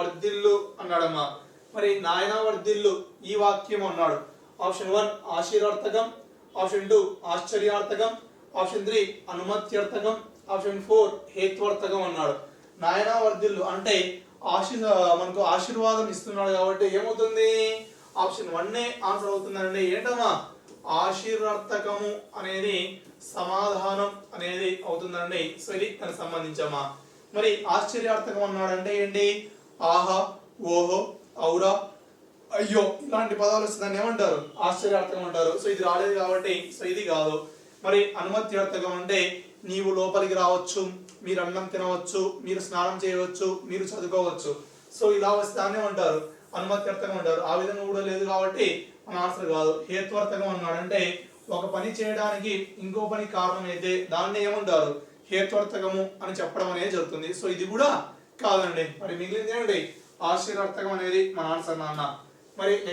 వర్ధిల్లు అన్నాడమ్మా. మరి నాయన వర్ధిల్లు ఈ వాక్యం అన్నాడు. ఆప్షన్ వన్ ఆశీర్వార్థకం ఆప్షన్ టూ ఆశ్చర్యార్థకం. ఆప్షన్ త్రీ అనుమత్యర్థకం. ఆప్షన్ ఫోర్ హేత్వార్థకం అన్నాడు. నాయన వర్ధిల్లు అంటే ఆశీ మనకు ఆశీర్వాదం ఇస్తున్నాడు కాబట్టి ఏమవుతుంది? ఆప్షన్ వన్ ఆన్సర్ అవుతుందండి ఏంటమ్మా? ఆశీర్వార్థకము అనేది సమాధానం అనేది అవుతుందండి సో ఇది దానికి సంబంధించమ్మా. మరి ఆశ్చర్యార్థకం అన్నాడంటే ఏంటి? ఆహా ఓహో ఔరా అయ్యో ఇలాంటి పదాలు వస్తే దాన్ని ఏమంటారు? ఆశ్చర్యార్థకం అంటారు సో ఇది రాలేదు కాబట్టి సో ఇది కాదు. మరి అనుమత్యార్థకం అంటే నీవు లోపలికి రావచ్చు మీరు అన్నం తినవచ్చు మీరు స్నానం చేయవచ్చు మీరు చదువుకోవచ్చు. సో ఇలా వస్తే దాన్ని అంటారు అనుమత్యార్థకం అంటారు. ఆ విధంగా కూడా లేదు కాబట్టి మన ఆన్సర్ కాదు. హేత్వర్థకం అన్నాడంటే ఒక పని చేయడానికి ఇంకో పని కారణం అయితే దాన్ని ఏమంటారు? హేత్వర్థకము అని చెప్పడం అనేది జరుగుతుంది. సో ఇది కూడా కాదండి మరి మిగిలింది ఏంటి ఆశీర్వర్తకం అనేది మన ఆన్సర్ నాన్న. మరి నెక్స్ట్